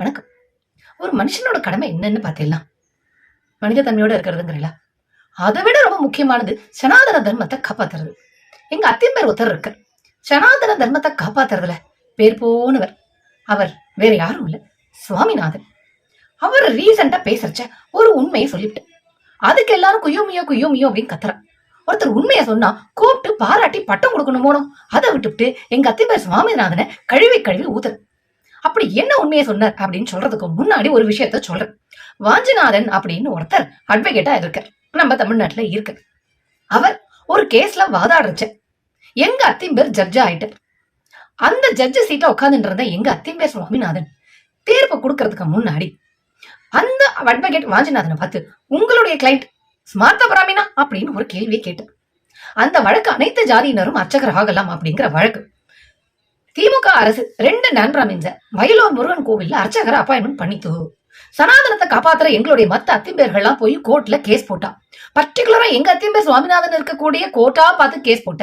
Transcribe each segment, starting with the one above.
வணக்கம். ஒரு மனுஷனோட கடமை என்னன்னு பார்த்தீங்களா? மனித தன்மையோட இருக்கிறதுங்கிறீங்களா? அதை விட ரொம்ப முக்கியமானது சனாதன தர்மத்தை காப்பாத்துறது. எங்க அத்தியம்பேர் ஒருத்தர் இருக்கார். சனாதன தர்மத்தை காப்பாத்துறதுல பேர் போனவர். அவர் வேற யாரும் இல்ல. சுவாமிநாதன். அவர் ரீசெண்டா பேசுறச்ச ஒரு உண்மையை சொல்லிவிட்டு அதுக்கு எல்லாரும் குய்யோ மியோ அப்படின்னு கத்துறான் ஒருத்தர் உண்மையை சொன்னா கூப்பிட்டு பாராட்டி பட்டம் கொடுக்கணுமோனோ அதை விட்டுவிட்டு எங்க அத்தியம்பேர் சுவாமிநாதனை கழுவி கழுவி ஊத்துற அப்படி என்ன உண்மையை சொன்னார் அப்படின்னு சொல்றதுக்கு முன்னாடி ஒரு விஷயத்த சொல்றேன். வாஞ்சிநாதன் அப்படின்னு ஒருத்தர் அட்வொகேட்டா இருக்கார். நம்ம தமிழ்நாட்டுல இருக்கு. அவர் ஒரு கேஸ்ல வாதாடுறச்ச. எங்க அத்திம்பேர் ஜட்ஜா ஆயிட்டார். அந்த ஜட்ஜ் சீட்டை உட்காந்துட்டு இருந்த எங்க அத்திம்பேர் சுவாமிநாதன் தீர்ப்பு கொடுக்கறதுக்கு முன்னாடி அந்த அட்வொகேட் வாஞ்சிநாதனை பார்த்து உங்களுடைய கிளைண்ட் ஸ்மார்த்த பிராமினா? அப்படின்னு ஒரு கேள்வியை கேட்டு அந்த வழக்கு அனைத்து ஜாதியினரும் அர்ச்சகர் ஆகலாம் அப்படிங்கிற வழக்கு. திமுக அரசு ரெண்டு நான் பிராமின்ஸ வயலூர் முருகன் கோவில்ல அர்ச்சகரை அப்பாயின்மெண்ட் பண்ணித்து சனாதனத்தை காப்பாத்துற எங்களுடைய மத்த அத்திம்பேர்கள்லாம் போய் கோர்ட்ல கேஸ் போட்டா. பர்டிகுலரா எங்க அத்திம்பேர் சுவாமிநாதன் இருக்கக்கூடிய கோர்ட்டா பார்த்து கேஸ் போட்ட.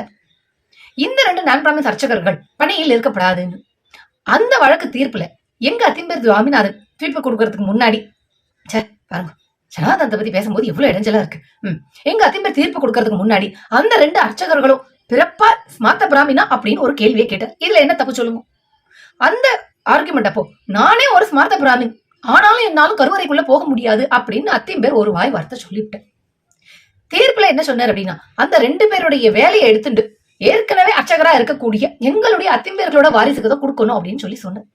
இந்த ரெண்டு நான் அர்ச்சகர்கள் பணியில் இருக்கப்படாதுன்னு. அந்த வழக்கு தீர்ப்புல எங்க அத்திம்பேர் சுவாமிநாதன் தீர்ப்பு கொடுக்கறதுக்கு முன்னாடி சே பாருங்க. சனாதனத்தை பத்தி பேசும்போது எவ்வளவு இடைஞ்சலா இருக்கு. ம். எங்க அத்திம்பேர் தீர்ப்பு கொடுக்கறதுக்கு முன்னாடி அந்த ரெண்டு அர்ச்சகர்களும் பிறப்பா ஸ்மார்த்த பிராமினா அப்படின்னு ஒரு கேள்வியை கேட்டார். இதுல என்ன தப்பு சொல்லுங்க? அந்த ஆர்குமெண்ட் அப்போ நானே ஒரு ஸ்மார்த்த பிராமின் ஆனாலும் என்னாலும் கருவறைக்குள்ள போக முடியாது அப்படின்னு அத்திம்பேர் ஒரு வாய் வார்த்தை சொல்லிவிட்டேன் தீர்ப்புல என்ன சொன்னார் அப்படின்னா அந்த ரெண்டு பேருடைய வேலையை எடுத்துட்டு ஏற்கனவே அர்ச்சகரா இருக்கக்கூடிய எங்களுடைய அத்திம்பேர்களோட வாரிசுக்கு தான் கொடுக்கணும் அப்படின்னு சொல்லி சொன்னேன்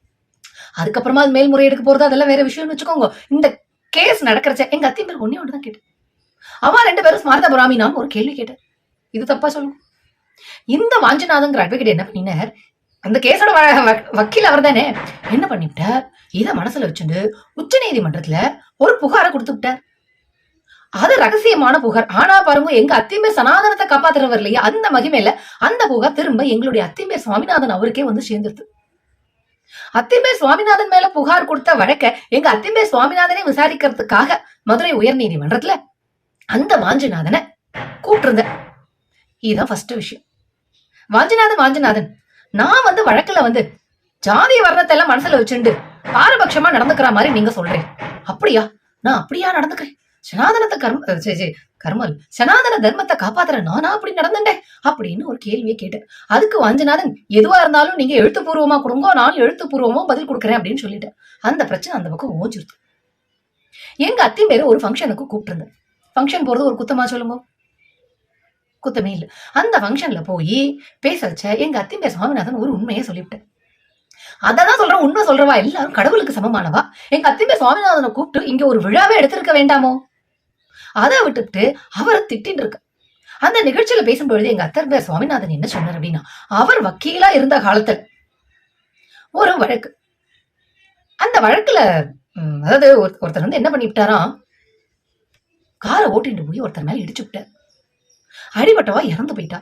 அதுக்கப்புறமா அது மேல்முறையீடுக்கு போறது அதெல்லாம் வேற விஷயம்னு வச்சுக்கோங்க. இந்த கேஸ் நடக்கிறச்ச எங்க அத்திம்பேர் ஒன்னே ஒன்று தான் கேட்டேன் அவன் ரெண்டு பேரும் ஸ்மார்த்த பிராமினான்னு ஒரு கேள்வி கேட்டேன் இது தப்பா சொல்லுங்க? இந்த வாஞ்சிநாதங்கிற அட்வொகேட் என்ன பண்ணினார்? அந்த கேஸோட வக்கீல் அவர் தானே என்ன பண்ணிவிட்டார்? இதை மனசுல வச்சுட்டு உச்ச நீதிமன்றத்துல ஒரு புகாரை கொடுத்து விட்டார். அது ரகசியமான புகார். ஆனா பாருங்க எங்க அத்திமேர் சனாதனத்தை காப்பாத்துறவர் இல்லையா? அந்த மகிமையில அந்த புகார் திரும்ப எங்களுடைய அத்திமேர் சுவாமிநாதன் அவருக்கே வந்து சேர்ந்துருது அத்திமேர் சுவாமிநாதன் மேல புகார் கொடுத்த வழக்க எங்க அத்திமேர் சுவாமிநாதனை விசாரிக்கிறதுக்காக மதுரை உயர் நீதிமன்றத்துல அந்த வாஞ்சிநாதனை கூப்பிட்டிருந்த இதுதான் ஃபர்ஸ்ட் விஷயம். வாஞ்சிநாதன் வாஞ்சிநாதன் நான் வந்து வழக்குல வந்து ஜாதி வர்ணத்தை எல்லாம் மனசுல வச்சுண்டு பாரபட்சமா நடந்துக்கிற மாதிரி நீங்க சொல்றேன் அப்படியா? நான் அப்படியா நடந்துக்கிறேன்? சனாதனத்தை கர்ம கர்மல் சனாதன தர்மத்தை காப்பாத்துற நானா அப்படி நடந்துட்டேன் அப்படின்னு ஒரு கேள்வியை கேட்டேன். அதுக்கு வாஞ்சிநாதன் எதுவா இருந்தாலும் நீங்க எழுத்துப்பூர்வமா கொடுங்க நான் எழுத்துப்பூர்வமா பதில் கொடுக்குறேன் அப்படின்னு சொல்லிட்டேன். அந்த பிரச்சனை அந்த பக்கம் ஓஞ்சிருது எங்க அத்தி பேரு ஒரு ஃபங்க்ஷனுக்கு கூப்பிட்டுருந்தேன். ஃபங்க்ஷன் போறது ஒரு குத்தமா சொல்லுங்க. குத்தமே இல்லை. அந்த ஃபங்க்ஷன்ல போய் பேச வச்ச எங்க அத்திம்பேர் சுவாமிநாதன் ஒரு உண்மையை சொல்லிவிட்டேன் அதான் சொல்கிறேன் உண்மை சொல்றவா? எல்லாரும் கடவுளுக்கு சமமானவா? எங்க அத்திம்பேர் சுவாமிநாதனை கூப்பிட்டு இங்க ஒரு விழாவே எடுத்திருக்க வேண்டாமோ? அதை விட்டுட்டு அவரை திட்டின்னு இருக்க. அந்த நிகழ்ச்சியில பேசும்பொழுது எங்க அத்தன்பேர் சுவாமிநாதன் என்ன சொன்னார் அப்படின்னா அவர் வக்கீலா இருந்த காலத்துல ஒரு வழக்கு. அந்த வழக்குல அதாவது ஒரு- ஒருத்தர் வந்து என்ன பண்ணிவிட்டாராம்? காரை ஓட்டிட்டு போய் ஒருத்தர் மேல இடிச்சு விட்டார். அடிபட்டவா இறந்து போயிட்டா?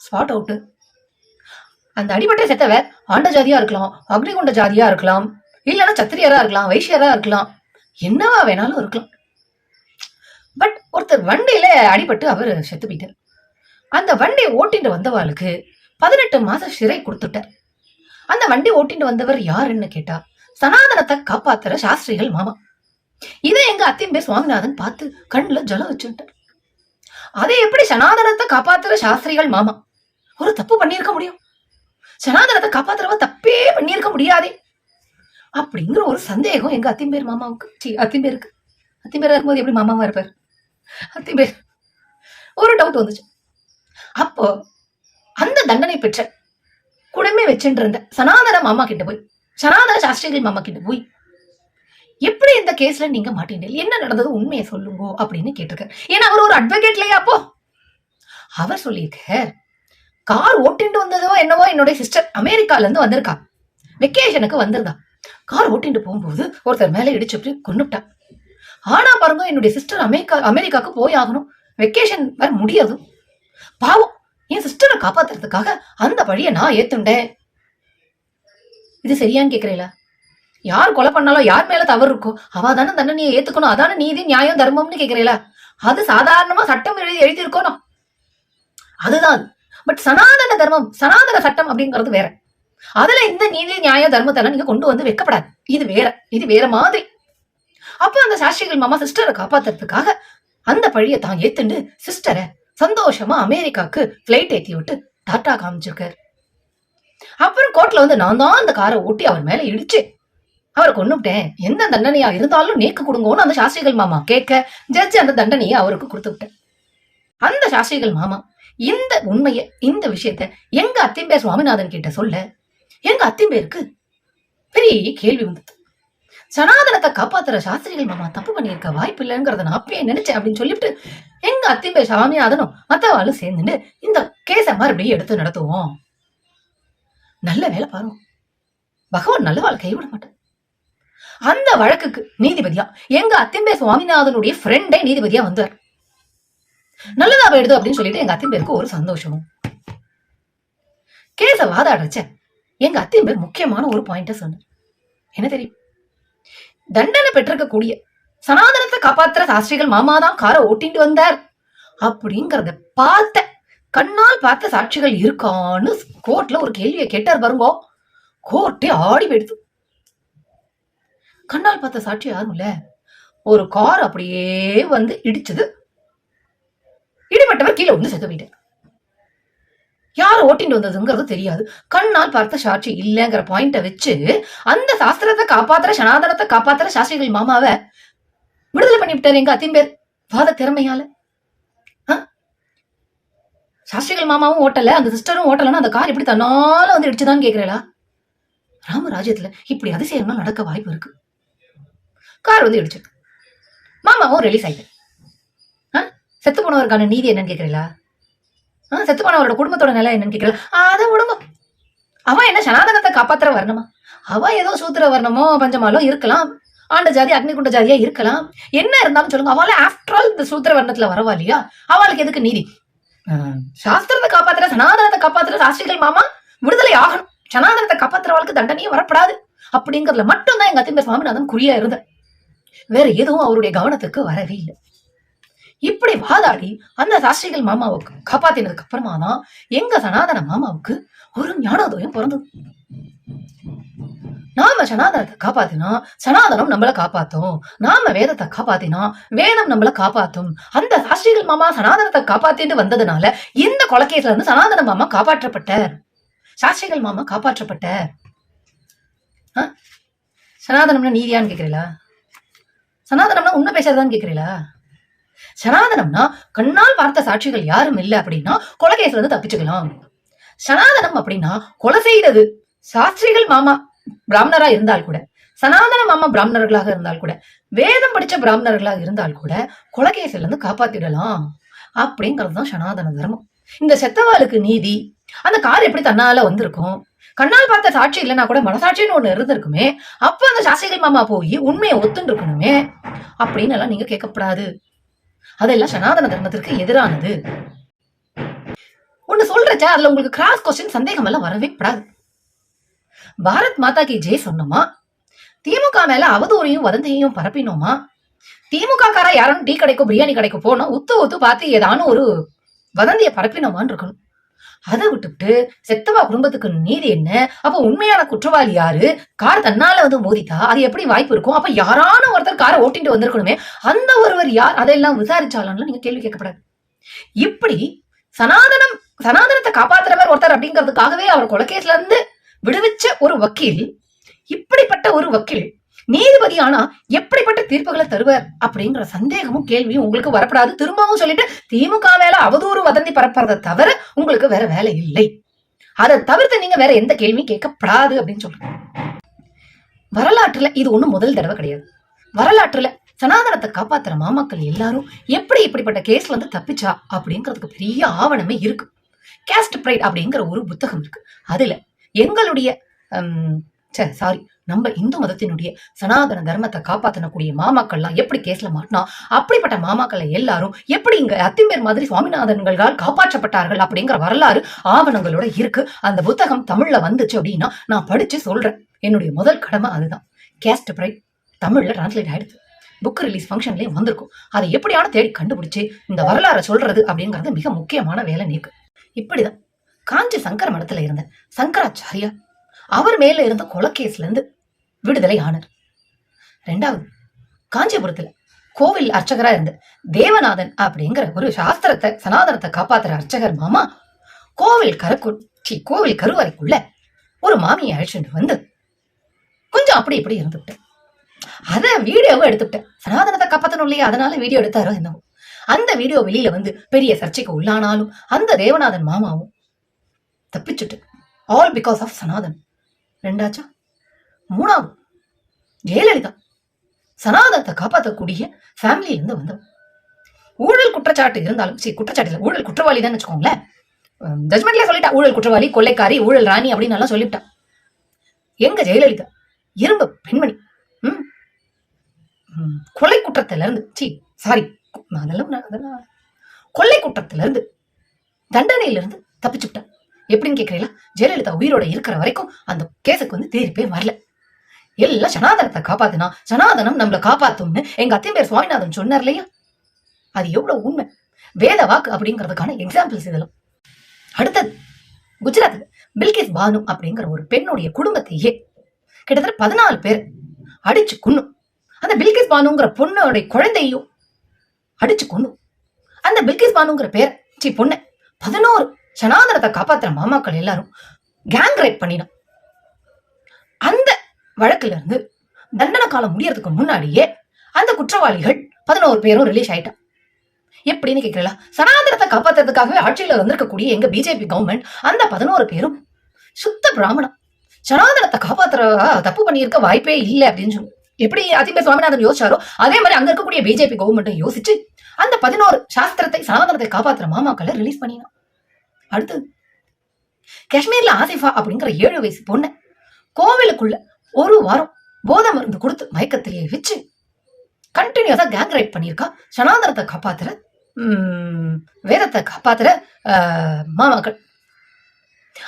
ஸ்பாட் அவுட்டு அந்த அடிபட்ட செத்தவ ஆண்ட ஜாதியா இருக்கலாம் அக்னிகுண்ட ஜாதியா இருக்கலாம் இல்லைன்னா சத்திரியரா இருக்கலாம் வைஷ்யரா இருக்கலாம். என்னவா வேணாலும் இருக்கலாம். பட் ஒருத்தர் வண்டியில அடிபட்டு அவர் செத்து போயிட்டார். அந்த வண்டியை ஓட்டிட்டு வந்தவாளுக்கு பதினெட்டு மாசம் சிறை கொடுத்துட்டார். அந்த வண்டி ஓட்டிட்டு வந்தவர் யாருன்னு கேட்டா சனாதனத்தை காப்பாத்துற சாஸ்திரிகள் மாமா. இதை எங்க அத்தியம்பே சுவாமிநாதன் பார்த்து கண்ணுல ஜலம் வச்சுட்டார் அதை எப்படி சனாதனத்தை காப்பாத்துற சாஸ்திரிகள் மாமா? ஒரு தப்பு பண்ணியிருக்க முடியும். சனாதனத்தை காப்பாத்துறவ தப்பே பண்ணியிருக்க முடியாதே. அப்படிங்கிற ஒரு சந்தேகம் எங்க அத்திம்பேர் மாமாவுக்கு. அத்திம்பேருக்கு. அத்திம்பேரா இருக்கும்போது எப்படி மாமாவா இருப்பார்? அத்திம்பேர் ஒரு டவுட் வந்துச்சு. அப்போ அந்த தண்டனை பெற்ற குடமே வச்சுட்டு இருந்த சனாதன மாமா கிட்ட போய் சனாதன சாஸ்திரிகள் மாமா கிட்ட போய் எப்படி இந்த கேஸ்ல நீங்க மாட்டீங்க? என்ன நடந்தது? உண்மையை சொல்லுங்க அப்படின்னு கேட்டிருக்காரு. ஏன்னா அவர் ஒரு அட்வொகேட்லயா அப்போ? அவர் சொல்லியிருக்கார் கார் ஓட்டிட்டு வந்ததோ என்னவோ என்னுடைய சிஸ்டர் அமெரிக்கால இருந்து வந்திருக்கா. வெக்கேஷனுக்கு வந்திருந்தா. கார் ஓட்டிட்டு போகும்போது ஒருத்தர் மேல அப்படி கொண்டுட்டா ஆனா பாருங்க என்னுடைய சிஸ்டர் அமெரிக்கா அமெரிக்காவுக்கு போய் ஆகணும். வெக்கேஷன் வர முடியாது. பாவம் என் சிஸ்டரை காப்பாத்துறதுக்காக அந்த பழிய நான் ஏத்துண்டேன். இது சரியான்னு கேக்குறீங்களா? யார் கொலை பண்ணாலும் யார் மேல தவறு இருக்கோ அவ தானே தண்டனையை ஏத்துக்கணும். அதானே நீதி நியாயம் தர்மம்னு கேக்குறீல? அது சாதாரணமா சட்டம் எழுதி எழுதியிருக்கணும். அதுதான். பட் சனாதன தர்மம் சனாதன சட்டம் அப்படிங்கிறது வேற. அதுல இந்த நீதி நியாய தர்மத்தெல்லாம் நீங்க கொண்டு வந்து வைக்கப்படாது. இது வேற இது வேற மாதிரி. அப்ப அந்த சாஸ்திரிகள் மாமா சிஸ்டரை காப்பாத்துறதுக்காக அந்த பழிய தான் ஏத்துண்டு சிஸ்டரை சந்தோஷமா அமெரிக்காக்கு பிளைட் ஏத்தி விட்டு டாட்டா காமிச்சிருக்காரு. அப்புறம் கோர்ட்ல வந்து நான் தான் அந்த காரை ஓட்டி அவர் மேல இடிச்சு அவரை கொண்டுட்டேன் எந்த தண்டனையா இருந்தாலும் நேக்கு கொடுங்கன்னு அந்த சாஸ்திரிகள் மாமா கேட்க ஜட்ஜ் அந்த தண்டனையை அவருக்கு கொடுத்து விட்டேன் அந்த சாஸ்திரிகள் மாமா இந்த உண்மைய இந்த விஷயத்த எங்க அத்திம்பேர் சுவாமிநாதன் கிட்ட சொல்ல எங்க அத்திம்பேருக்கு பெரிய கேள்வி வந்தது. சனாதனத்தை காப்பாத்துற சாஸ்திரிகள் மாமா தப்பு பண்ணியிருக்க வாய்ப்பு இல்லைங்கிறத நான் அப்பயே நினைச்சேன் அப்படின்னு சொல்லிட்டு எங்க அத்திம்பேர் சுவாமிநாதனும் மத்தவாளும் சேர்ந்துட்டு இந்த கேஸை மறுபடியும் எடுத்து நடத்துவோம். நல்ல வேலை பாருவோம் பகவான் நல்ல வாழ் கைவிட மாட்டேன் அந்த வழக்குக்கு நீதிபதியா? எங்க அத்திம்பே சுவாமிநாதனுடைய ஃப்ரெண்டே நீதிபதியா வந்தார். நல்லதா போயிடுது அப்படின்னு சொல்லிட்டு எங்க அத்திம்பேருக்கு ஒரு சந்தோஷம் கேச வாதாடுறச்ச எங்க அத்திம்பேர் முக்கியமான ஒரு பாயிண்ட சொன்னார். என்ன தெரியும்? தண்டனை பெற்றிருக்கக்கூடிய சனாதனத்தை காப்பாத்துற சாஸ்திரிகள் மாமா தான் காரை ஓட்டிட்டு வந்தார். அப்படிங்கறத பார்த்த கண்ணால் பார்த்த சாட்சிகள் இருக்கான்னு கோர்ட்ல ஒரு கேள்வியை கேட்டார் பாருங்கோ. கோர்ட்டே ஆடி போயிடுது. கண்ணால் பார்த்த சாட்சி யாரும் இல்ல ஒரு கார் அப்படியே வந்து இடிச்சது. இடிபட்டவர் கீழே வந்து செத்து போயிட்டார் யார் ஓட்டிட்டு வந்ததுங்கிறது தெரியாது. கண்ணால் பார்த்த சாட்சி இல்லைங்கிற பாயிண்ட வச்சு அந்த சாஸ்திரத்தை காப்பாத்துற சனாதனத்தை காப்பாத்துற சாஸ்திரிகள் மாமாவை விடுதலை பண்ணி விட்டாரு எங்க அத்திம்பேர் வாத திறமையால. ஆ? சாஸ்திரிகள் மாமாவும் ஓட்டல அந்த சிஸ்டரும் ஓட்டலன்னா அந்த கார் இப்படி தன்னால வந்து இடிச்சுதான்னு கேக்குறேளா? ராமராஜ்யத்துல இப்படி அதிசயம்லாம் நடக்க வாய்ப்பு இருக்கு. கார் வந்து இடிச்சிருக்கு மாமாவும் ரிலீஸ் ஆயிட்டு. ஆ? செத்து போனவருக்கான நீதி என்னன்னு கேக்குறீங்களா? ஆ, செத்து போனவரோட குடும்பத்தோட நிலை என்னன்னு கேக்குறீங்களா? அதை விடுங்க. அவன் என்ன சனாதனத்தை காப்பாத்துற வரணுமா? அவ ஏதோ சூத்திர வர்ணமோ பஞ்சமாலோ இருக்கலாம். ஆண்ட ஜாதி அக்னிகுண்ட ஜாதியா இருக்கலாம். என்ன இருந்தாலும் சொல்லுங்க. அவளை ஆஃப்டர் ஆல் இந்த சூத்திர வர்ணத்துல வரவா இல்லையா? அவளுக்கு எதுக்கு நீதி? சாஸ்திரத்தை காப்பாத்துற சனாதனத்தை காப்பாத்துற சாஸ்திரிகள் மாமா விடுதலை ஆகணும். சனாதனத்தை காப்பாத்துறவளுக்கு தண்டனையே வரப்படாது. அப்படிங்கறதுல மட்டும்தான் எங்க அத்திம்பேர் சுவாமிநாதன் குறியா இருந்தார். வேற எதுவும் அவருடைய கவனத்துக்கு வரவே இல்லை. இப்படி வாதாடி அந்த சாஸ்திரிகள் மாமாவுக்கு காப்பாத்தினதுக்கு அப்புறமா தான் எங்க சனாதன மாமாவுக்கு ஒரு ஞானோதயம் பிறந்தது. நாம சனாதனத்தை காப்பாத்தினா சனாதனம் நம்மள காப்பாத்தும். நாம வேதத்தை காப்பாத்தினா வேதம் நம்மள காப்பாத்தும். அந்த சாஸ்திரிகள் மாமா சனாதனத்தை காப்பாத்திட்டு வந்ததுனால இந்த கொலக்கேஸ்ல இருந்து சனாதன மாமா காப்பாற்றப்பட்டார். சாஸ்திரிகள் மாமா காப்பாற்றப்பட்டார். சனாதனம்னா நீதியான்னு கேக்குறீங்களா? சனாதனம்னா உண்மை பேசுறதான்னு கேக்குறீங்களா சனாதனம்னா கண்ணால் பார்த்த சாட்சிகள் யாரும் இல்லை அப்படின்னா கொலகேஸ்ல இருந்து தப்பிச்சுக்கலாம். சனாதனம் அப்படின்னா கொலை செய்தது. சாஸ்திரிகள் மாமா பிராமணரா இருந்தால் கூட சனாதன மாமா பிராமணர்களாக இருந்தால் கூட வேதம் படிச்ச பிராமணர்களாக இருந்தால் கூட கொலகேசில இருந்து காப்பாத்திடலாம். அப்படிங்கிறது தான் சனாதன தர்மம். இந்த செத்தவாளுக்கு நீதி அந்த கார் எப்படி தன்னால வந்திருக்கும்? கண்ணால் பார்த்த சாட்சி இல்லைன்னா கூட மனசாட்சின்னு ஒண்ணு இருந்திருக்குமே அப்ப அந்த சாஸ்திரிகள் மாமா போய் உண்மையை ஒத்துன்னு இருக்கணுமே அப்படின்னு எல்லாம் நீங்க கேட்கப்படாது. அதெல்லாம் சனாதன தர்மத்திற்கு எதிரானது. ஒண்ணு சொல்றச்ச அதுல உங்களுக்கு கிராஸ் கொஸ்டின் சந்தேகம் எல்லாம் வரவே படாது பாரத் மாதா கி ஜெய் சொன்னோமா? திமுக மேல அவதூறையும் வதந்தியையும் பரப்பினோமா? திமுக காரா யாரும் டீ கடைக்கோ பிரியாணி கடைக்கோ போனோம் உத்து உத்து பார்த்து ஏதானும் ஒரு வதந்தியை பரப்பினோமான்னு இருக்கணும். அதை விட்டுவிட்டு செத்தவா குடும்பத்துக்கு நீதி என்ன? அப்ப உண்மையான குற்றவாளி யாரு? கார் தன்னால வந்து மோதிட்டா? அது எப்படி வாய்ப்பு இருக்கும்? அப்ப யாரான ஒருத்தர் காரை ஓட்டிட்டு வந்திருக்கணுமே? அந்த ஒருவர் யார்? அதெல்லாம் விசாரிச்சாலும் நீங்க கேள்வி கேட்கப்படாது. இப்படி சனாதனம் சனாதனத்தை காப்பாத்துறவர் ஒருத்தர் அப்படிங்கிறதுக்காகவே அவர் கொலகேஸ்ல இருந்து விடுவிச்ச ஒரு வக்கீல் இப்படிப்பட்ட ஒரு வக்கீல் நீதிபதி ஆனா எப்படிப்பட்ட தீர்ப்புகளை தருவார் அப்படிங்கிற சந்தேகமும் கேள்வியும் உங்களுக்கு வரப்படாது. திரும்பவும் சொல்லிட்டு திமுக மேல அவதூறு வதந்தி பரப்புறதை தவிர உங்களுக்கு வேற வேலை இல்லை. அதை தவிர்த்து நீங்க வேற எந்த கேள்வியும் கேட்கப்படாது அப்படின்னு சொல்றேன். வரலாற்றுல இது ஒண்ணும் முதல் தடவை கிடையாது. வரலாற்றுல சனாதனத்தை காப்பாத்துற மாமாக்கள் எல்லாரும் எப்படி இப்படிப்பட்ட கேஸ்ல இருந்து தப்பிச்சா அப்படிங்கிறதுக்கு பெரிய ஆவணமே இருக்கு. கேஸ்ட் பிரைட் அப்படிங்கிற ஒரு புத்தகம் இருக்கு. அதுல எங்களுடைய சாரி நம்ம இந்து மதத்தினுடைய சனாதன தர்மத்தை காப்பாத்தனக்கூடிய மாமாக்கள்லாம் எப்படி கேஸ்ல மாட்டினா அப்படிப்பட்ட மாமாக்களை எல்லாரும் எப்படி இங்க அத்திம்பேர் மாதிரி சுவாமிநாதன்களால் காப்பாற்றப்பட்டார்கள் அப்படிங்கிற வரலாறு ஆவணங்களோட இருக்கு. அந்த புத்தகம் தமிழ்ல வந்துச்சு அப்படின்னா நான் படிச்சு சொல்றேன். என்னுடைய முதல் கடமை அதுதான். கேஸ்ட் பிரைட் தமிழ்ல டிரான்ஸ்லேட் ஆயிடுது. புக் ரிலீஸ் ஃபங்க்ஷன்லயும் வந்திருக்கும். அதை எப்படியான தேடி கண்டுபிடிச்சு இந்த வரலாறை சொல்றது அப்படிங்கிறது மிக முக்கியமான வேலை நீக்கு. இப்படிதான். காஞ்சி சங்கர மடத்துல இருந்தேன். சங்கராச்சாரியா அவர் மேல இருந்த கொலக்கேஸ்ல இருந்து விடுதலை ஆனார். ரெண்டாவது காஞ்சிபுரத்துல கோவில் அர்ச்சகரா இருந்த தேவநாதன் அப்படிங்கிற ஒரு சாஸ்திரத்தை சனாதனத்தை காப்பாத்துற அர்ச்சகர் மாமா கோவில் கரக்குச்சி கோவில் கருவறைக்குள்ள ஒரு மாமியை அழைச்சிட்டு வந்து கொஞ்சம் அப்படி இப்படி இருந்துவிட்டேன் அத வீடியோவை எடுத்துட்டேன் சனாதனத்தை காப்பாத்தணும் இல்லையா? அதனால வீடியோ எடுத்தாரோ என்னவோ. அந்த வீடியோ வெளியில வந்து பெரிய சர்ச்சைக்கு உள்ளானாலும் அந்த தேவநாதன் மாமாவும் தப்பிச்சுட்டு ஆல் பிகாஸ் ஆஃப் சனாதன். ரெண்டாச்சா? மூணாவது ஜெயலலிதா சனாதனத்தை காப்பாற்றக்கூடிய ஃபேமிலியிலேருந்து இருந்து ஊழல் குற்றச்சாட்டு இருந்தாலும் சரி குற்றச்சாட்டு ஊழல் குற்றவாளி தான் வச்சுக்கோங்களேன் ஜட்மெண்ட்ல சொல்லிட்டா ஊழல் குற்றவாளி கொள்ளைக்காரி ஊழல் ராணி அப்படின்னு எல்லாம் சொல்லிவிட்டா. எங்க ஜெயலலிதா? இரும்பு பெண்மணி. ம்? கொலை குற்றத்துல இருந்து சி சாரி அதெல்லாம் நான் அதெல்லாம் கொள்ளை குற்றத்துல இருந்து தண்டனையில இருந்து தப்பிச்சுட்டேன் எப்படின்னு கேக்குறீங்களா? ஜெயலலிதா உயிரோட இருக்கிற வரைக்கும் அந்த கேஸுக்கு வந்து தீர்ப்பே வரல. எல்லாம் சனாதனத்தை காப்பாத்துனா சனாதனம் நம்மளை காப்பாத்தும்னு எங்க அத்தையும் பேர் சுவாமிநாதன் சொன்னார் இல்லையா? அது எவ்வளவு உண்மை? வேத வாக்கு அப்படிங்கிறதுக்கான எக்ஸாம்பிள்ஸ் இதெல்லாம். அடுத்தது குஜராத் பில்கிஸ் பானு அப்படிங்கிற ஒரு பெண்ணுடைய குடும்பத்தையே கிட்டத்தட்ட பதினாலு பேர் அடிச்சு கொன்னும். அந்த பில்கிஸ் பானுங்கிற பொண்ணுடைய குழந்தையும் அடிச்சு கொன்னும். அந்த பில்கிஸ் பானுங்கிற பேர் சி பொண்ணு பதினோரு சனாதனத்தை காப்பாத்துற மாமாக்கள் எல்லாரும் கேங் ரேப் பண்ணினான் அந்த வழக்குல இருந்து தண்டனை காலம் முடியறதுக்கு முன்னாடியே அந்த குற்றவாளிகள் பதினோரு பேரும் ரிலீஸ் ஆயிட்டான் எப்படின்னு கேக்குறீங்களா? சனாதனத்தை காப்பாத்துறதுக்காகவே ஆட்சியில வந்திருக்கக்கூடிய எங்க பிஜேபி கவர்மெண்ட் அந்த பதினோரு பேரும் சுத்த பிராமணம். சனாதனத்தை காப்பாத்துற தப்பு பண்ணியிருக்க வாய்ப்பே இல்லை அப்படின்னு சொல்லி எப்படி அதிபர் சுவாமிநாதன் யோசிச்சாரோ அதே மாதிரி அங்க இருக்கக்கூடிய பிஜேபி கவர்மெண்ட்டை யோசிச்சு அந்த பதினோரு சாஸ்திரத்தை சனாதனத்தை காப்பாத்துற மாமாக்களை ரிலீஸ் பண்ணினான் அடுத்தது காஷ்மீர்ல ஆசிஃபா அப்படிங்கிற ஏழு வயசு பொண்ணு கோவிலுக்குள்ள ஒரு வாரம் போதை மருந்து கொடுத்து மயக்கத்திலேயே வச்சு கண்டினியூஸா கேங் ரைட் பண்ணியிருக்கா. சனாதனத்தை காப்பாத்துற உம், வேதத்தை காப்பாத்துற ஆஹ், மாமாக்கள்.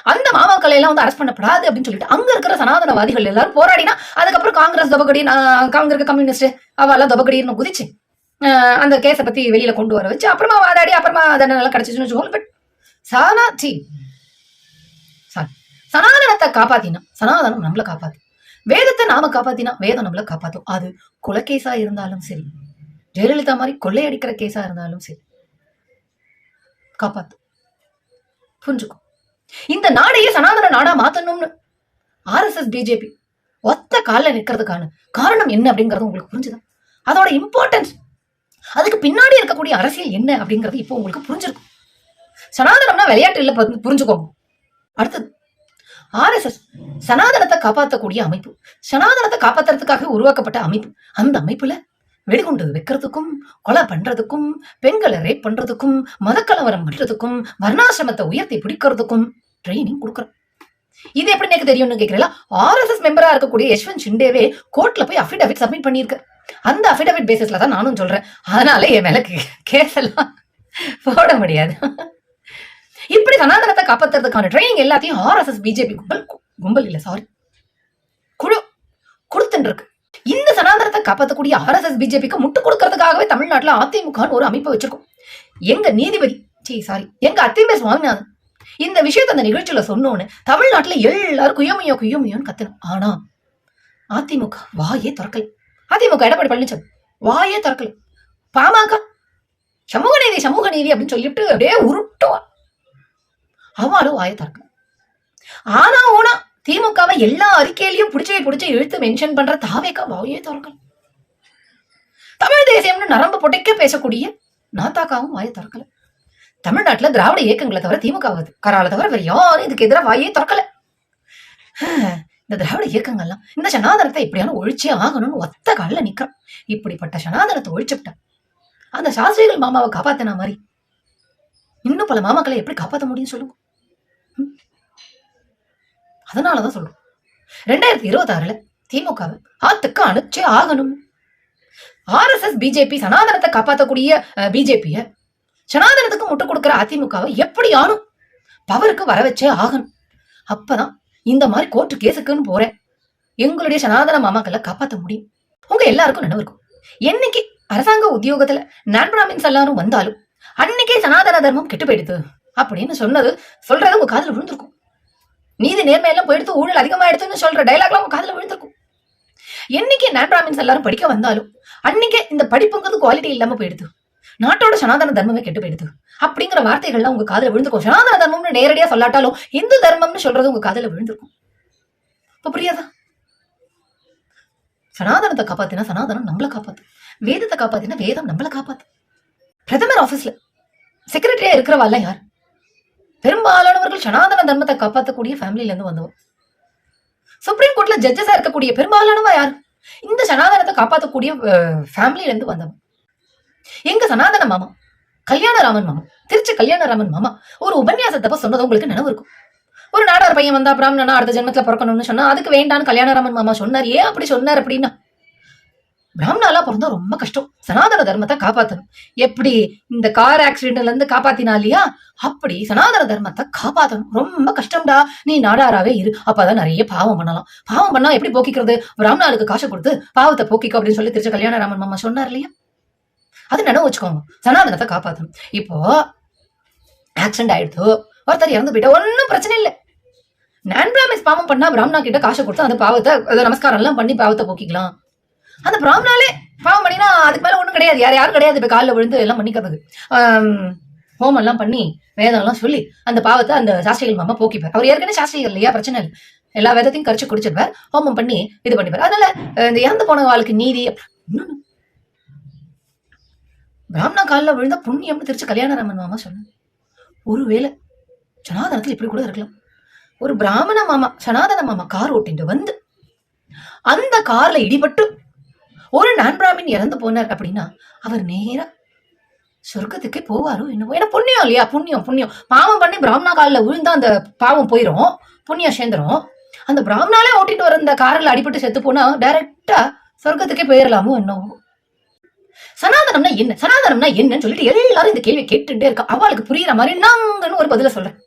அந்த மாமாக்களை எல்லாம் வந்து அரெஸ்ட் பண்ணப்படாது அப்படின்னு சொல்லிட்டு அங்க இருக்கிற சனாதனவாதிகள் எல்லாரும் போராடினா அதுக்கப்புறம் காங்கிரஸ் தபகடி அங்க இருக்க கம்யூனிஸ்ட் அவெல்லாம் தபகடின்னு குதிச்சு அந்த கேஸை பத்தி வெளியில கொண்டு வர வச்சு அப்புறமா வாதாடி அப்புறமா தண்டனை எல்லாம் கிடைச்சிச்சுன்னு வச்சுக்கோங்க. பட் சனா சி சனாதனத்தை காப்பாத்தினா சனாதனம் நம்மளை காப்பாத்து. வேதத்தை நாம காப்பாத்தினா வேதம் நம்மளை காப்பாத்தும். அது கொலைகேஸா இருந்தாலும் சரி. ஜெயலலிதா மாதிரி கொள்ளையடிக்கிற கேஸா இருந்தாலும் சரி. காப்பாத்தும் புரிஞ்சுக்கும் இந்த நாடையே சனாதன நாடா மாத்தணும்னு ஆர்எஸ்எஸ் பிஜேபி ஒத்த காலில் நிற்கிறதுக்கான காரணம் என்ன அப்படிங்கறது உங்களுக்கு புரிஞ்சுதா? அதோட இம்பார்ட்டன்ஸ் அதுக்கு பின்னாடி இருக்கக்கூடிய அரசியல் என்ன அப்படிங்கறது இப்போ உங்களுக்கு புரிஞ்சிருக்கும். சனாதனம்னா விளையாட்டு இல்ல புரிஞ்சுக்கோங்க அடுத்தது ஆர்எஸ்எஸ் சனாதனத்தை காப்பாற்றக்கூடிய அமைப்பு. சனாதனத்தை காப்பாத்துறதுக்காக உருவாக்கப்பட்ட அமைப்பு. அந்த அமைப்புல வெடிகுண்டு வைக்கிறதுக்கும் கொலை பண்றதுக்கும் பெண்களை ரேப் பண்றதுக்கும் மதக்கலவரம் பண்றதுக்கும் வர்ணாசிரமத்தை உயர்த்தி பிடிக்கிறதுக்கும் ட்ரைனிங் கொடுக்குறோம் இது எப்படி எனக்கு தெரியும்னு கேக்குறீங்களா? ஆர்எஸ்எஸ் மெம்பரா இருக்கக்கூடிய யஷ்வந்த் ஷிண்டேவே கோர்ட்ல போய் அஃபிடவிட் சப்மிட் பண்ணியிருக்க. அந்த அஃபிடவிட் பேசிஸ்ல தான் நானும் சொல்றேன். அதனால என் மேல கேஸ் எல்லாம் போட முடியாது. இப்படி சனாதனத்தை காப்பாத்துறதுக்கான ட்ரைனிங் எல்லாத்தையும் ஆர்எஸ்எஸ் பிஜேபி கும்பல் கும்பல் இல்ல சாரி குழு கொடுத்துட்டு இருக்கு இந்த சனாதனத்தை காப்பாற்றக்கூடிய ஆர்எஸ்எஸ் பிஜேபிக்கு முட்டு கொடுக்கறதுக்காகவே தமிழ்நாட்டுல அதிமுகன்னு ஒரு அமைப்பை வச்சிருக்கோம். எங்க நீதிபதி சீ சாரி எங்க அத்திமே சுவாமிநாதன் இந்த விஷயத்தை அந்த நிகழ்ச்சியில சொன்னோன்னு தமிழ்நாட்டுல எல்லாரும் குயமையோ குயமையோன்னு கத்தணும் ஆனா அதிமுக வாயே திறக்கல. அதிமுக எடப்பாடி பழனிசாமி வாயே திறக்கல. பாமக சமூக நீதி சமூக நீதி அப்படின்னு சொல்லிட்டு அப்படியே உருட்டுவா. அவளும் வாயை திறக்கணும் ஆனா ஊனா திமுகவை எல்லா அறிக்கையிலையும் பிடிச்சே பிடிச்சி இழுத்து மென்ஷன் பண்ற தாவேக்கா வாயே திறக்கணும். தமிழ் தேசியம்னு நரம்பு புடைக்க பேசக்கூடிய நாத்தாக்காவும் வாயை திறக்கல. தமிழ்நாட்டுல திராவிட இயக்கங்களை தவிர திமுக கரால தவிர வேற யாரும் இதுக்கு எதிராக வாயே திறக்கல. இந்த திராவிட இயக்கங்கள்லாம் இந்த சனாதனத்தை எப்படியான ஒழிச்சே ஆகணும்னு ஒத்த காலில் நிக்கிறோம். இப்படிப்பட்ட சனாதனத்தை ஒழிச்சுக்கிட்டேன் அந்த சாஸ்திரிகள் மாமாவை காப்பாத்தின மாதிரி இன்னும் பல மாமாக்களை எப்படி காப்பாற்ற முடியும் சொல்லுங்க. ம்? அதனாலதான் சொல்றோம். ரெண்டாயிரத்தி இருபத்தாறுல திமுகவை ஆத்துக்கு அனுப்பிச்சே ஆகணும். ஆர்எஸ்எஸ் பிஜேபி சனாதனத்தை காப்பாற்றக்கூடிய பிஜேபிய சனாதனத்துக்கு முட்டு கொடுக்கிற அதிமுகவை எப்படி ஆனும் பவருக்கு வர வச்சே ஆகணும். அப்பதான் இந்த மாதிரி கோர்ட்டு கேஸுக்குன்னு போறேன். எங்களுடைய சனாதன மாமாக்களை காப்பாற்ற முடியும். உங்க எல்லாருக்கும் நினைவு இருக்கும். என்னைக்கு அரசாங்க உத்தியோகத்துல நான் பிராமின்ஸ் எல்லாரும் வந்தாலும் அன்னைக்கே சனாதன தர்மம் கெட்டு போயிடுது. அப்படின்னு சொன்னது சொல்றது உங்க காதல விழுந்திருக்கும். நீதி நேர்மையெல்லாம் போயிடுத்து ஊழல் அதிகமா எடுத்துன்னு சொல்ற டைலாக்லாம் உங்க காதல விழுந்திருக்கும். என்னைக்கு நான் பிராமின்ஸ் எல்லாரும் படிக்க வந்தாலும் அன்னைக்கே இந்த படிப்புங்கிறது குவாலிட்டி இல்லாம போயிடுது நாட்டோட சனாதன தர்மமே கெட்டு போயிடுது அப்படிங்கிற வார்த்தைகள்லாம் உங்க காதல விழுந்திருக்கும். சனாதன தர்மம்னு நேரடியா சொல்லாட்டாலும் இந்து தர்மம்னு சொல்றது உங்க காதல விழுந்திருக்கும். இப்ப புரியாதா? சனாதனத்தை காப்பாத்தினா சனாதனம் நம்மள காப்பாத்து. வேதத்தை காப்பாத்தினா வேதம் நம்மள காப்பாத்து. பிரதமர் ஆபீஸ்ல செக்ரட்டரியா இருக்கிறவாள் யார்? பெரும்பாலானவர்கள் சனாதன தர்மத்தை காப்பாற்றக்கூடிய ஃபேமிலில இருந்து வந்தவங்க சுப்ரீம் கோர்ட்ல ஜட்ஜஸா இருக்கக்கூடிய பெரும்பாலானவ யார்? இந்த சனாதனத்தை காப்பாற்றக்கூடிய ஃபேமிலில இருந்து வந்தவன். எங்க சனாதன மாமா? கல்யாணராமன் மாமா. திருச்சி கல்யாணராமன் மாமா. ஒரு உபன்யாசத்தப்ப சொன்னது உங்களுக்கு நினைவு இருக்கும். ஒரு நாடார் பையன் வந்தா பிராமணனா அடுத்த ஜென்மத்துல பிறக்கணும்னு சொன்னா அதுக்கு வேண்டான்னு கல்யாணராமன் மாமா சொன்னார். ஏன் அப்படி சொன்னார் அப்படின்னா பிராமணாலா பிறந்தா ரொம்ப கஷ்டம். சனாதன தர்மத்தை காப்பாத்தணும். எப்படி இந்த கார் ஆக்சிடென்ட்ல இருந்து காப்பாத்தினா இல்லையா அப்படி சனாதன தர்மத்தை காப்பாத்தணும். ரொம்ப கஷ்டம்டா. நீ நாடாராவே இரு. அப்பதான் நிறைய பாவம் பண்ணலாம். பாவம் பண்ணா எப்படி போக்கிக்கிறது? பிராமணாளுக்கு காசு கொடுத்து பாவத்தை போக்கிக்கோ அப்படின்னு சொல்லி திருச்சி கல்யாணராமன் மாமா சொன்னார் இல்லையா? அது நினைவு வச்சுக்கோங்க. சனாதனத்தை காப்பாத்தணும். இப்போ ஆக்சிடென்ட் ஆயிடுத்து ஒருத்தர் இறந்து போயிட்டா ஒன்னும் பிரச்சனை இல்லை. நான் பிராமிஸ் பாவம் பண்ணா பிராமணா கிட்ட காசு கொடுத்து அந்த பாவத்தை அதை நமஸ்காரம் எல்லாம் பண்ணி பாவத்தை போக்கிக்கலாம். அந்த பிராமணாலே பாவம் பண்ணினா அதுக்கு மேல ஒண்ணும் கிடையாது. யார் யாரும் கிடையாது. இப்ப காலில் விழுந்து எல்லாம் பண்ணிக்கிறது ஆம், ஹோமம் எல்லாம் பண்ணி வேதம் எல்லாம் சொல்லி அந்த பாவத்தை அந்த சாஸ்திரிகள் மாமா போக்கிப்பார். அவர் ஏற்கனவே சாஸ்திரிகள் இல்லையா? பிரச்சனை இல்லை. எல்லா வேதத்தையும் கரிச்சு குடிச்சிருப்பார். ஹோமம் பண்ணி இது பண்ணிப்பார். அதனால இந்த இறந்து போன வாழ்க்கை நீதி இன்னொன்னு. பிராமணா காலில் விழுந்த புண்ணியம்னு திருச்சி கல்யாணராமன் மாமா சொன்னார். ஒருவேளை சனாதனத்தில் இப்படி கூட இருக்கலாம். ஒரு பிராமண மாமா சனாதன மாமா கார் ஓட்டிட்டு வந்து அந்த கார்ல இடிபட்டு ஒரு நான் பிராமின் இறந்து போனார் அப்படின்னா அவர் நேரா சொர்க்கத்துக்கே போவாரோ என்னவோ? ஏன்னா புண்ணியம் இல்லையா? புண்ணியம் புண்ணியம். பாவம் பண்ணி பிராமணா காலில் விழுந்தா அந்த பாவம் போயிடும் புண்ணியம் சேர்ந்துரும் அந்த பிராமணாலே ஓட்டிட்டு வர அந்த காரில் அடிபட்டு செத்து போனா டைரக்டா சொர்க்கத்துக்கே போயிடலாமோ என்னவோ? சனாதனம்னா என்ன? சனாதனம்னா என்னன்னு சொல்லிட்டு எல்லாரும் இந்த கேள்வி கேட்டுட்டே இருக்கா. அவளுக்கு புரியுற மாதிரி நாங்கன்னு ஒரு பதில சொல்றேன்.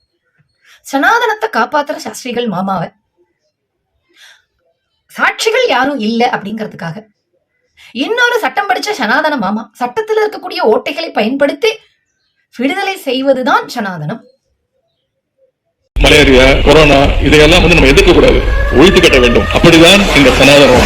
சனாதனத்தை காப்பாத்துற சாஸ்திரிகள் மாமாவை. சாட்சிகள் யாரும் இல்லை அப்படிங்கிறதுக்காக. இன்னொரு சட்டம் படிச்ச சனாதன மாமா சட்டத்தில் இருக்கக்கூடிய ஓட்டைகளை பயன்படுத்தி விடுதலை செய்வதுதான் சனாதனம். மலேரியா கொரோனா இதையெல்லாம் வந்து நம்ம எதிர்க்க கூடாது. ஒழித்து கட்ட வேண்டும். அப்படிதான் இந்த சனாதனம்